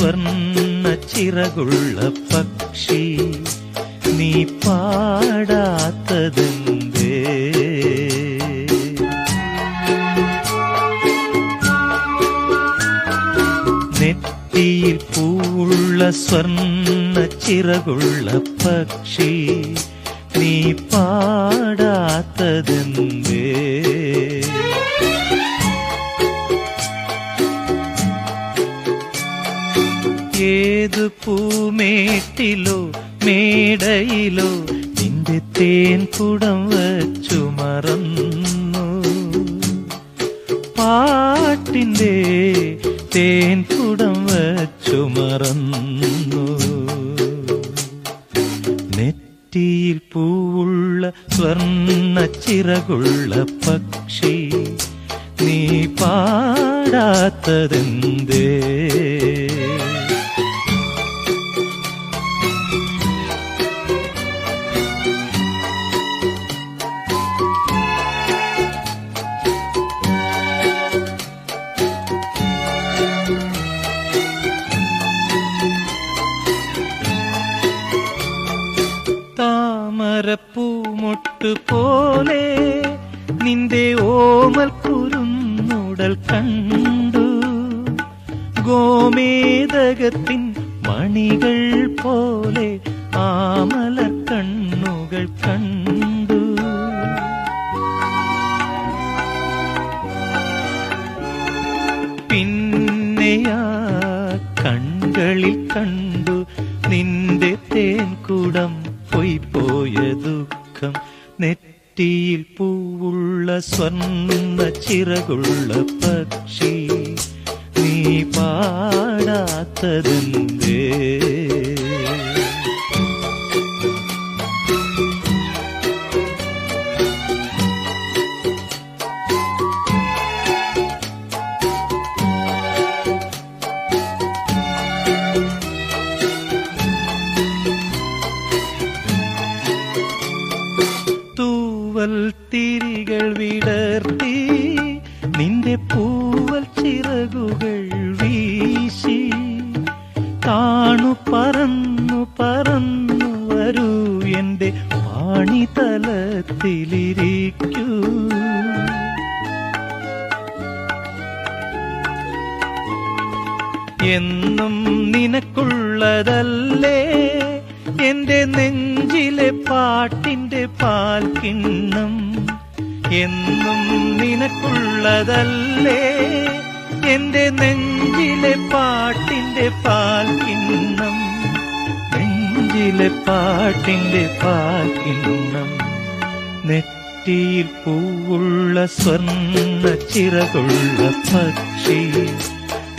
സ്വർണ ചിറകുള്ള പക്ഷി നീ പാടാത്തതെന്തേ? നെറ്റിയിൽ പൂവുള്ള സ്വർണ ചിറകുള്ള പക്ഷി നീ പാടാത്തതെന്തേ? ഏതു പൂമേട്ടിലോ മേടയിലോ നിന്റെ തേൻ കുടം വച്ചു മറന്നു. പാട്ടിന്റെ തേൻ കുടം വച്ചു മറന്നു. നെറ്റിയിൽ പൂവുള്ള സ്വർണ ചിറകുള്ള പക്ഷി നീ പാടാത്തതെന്തേ? താമരപ്പൂമൊട്ട് പോലെ നിന്റെ ഓമൽ കുരുന്നുടൽ കണ്ടു ഗോമേതകത്തിൻ മണികൾ പോലെ ആമല കണ്ണുകൾ കണ്ടു പിന്നെയാ കൺകളിൽ കണ്ടു നിന്റെ തേൻകുടം പോയി പോയ ദുഃഖം നെറ്റിയിൽ പൂവുള്ള സ്വർണ ചിറകുള്ള പക്ഷി നീ പാടാത്തതെന്തേ? വിടർത്തി നിന്റെ പൂവൽ ചിറകുകൾ വീശി. താണു പറന്നു പറന്നു വരൂ എന്റെ പാണിതലത്തിലിരിക്കൂ എന്നും നിനക്കുള്ളതല്ലേ എന്റെ നെഞ്ചിലെ പാട്ടിന്റെ പാൽക്കിണ്ണം. എന്നും നിനക്കുള്ളതല്ലേ. എന്റെ നെഞ്ചിലെ പാട്ടിന്റെ പാൽ കിണ്ണം നെഞ്ചിലെ പാട്ടിന്റെ പാൽ കിണ്ണം നെറ്റിയിൽ പൂവുള്ള സ്വർണ ചിറകുള്ള പക്ഷി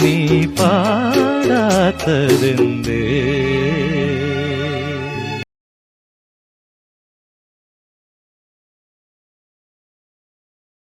നീ പാടാത്തതെന്തേ?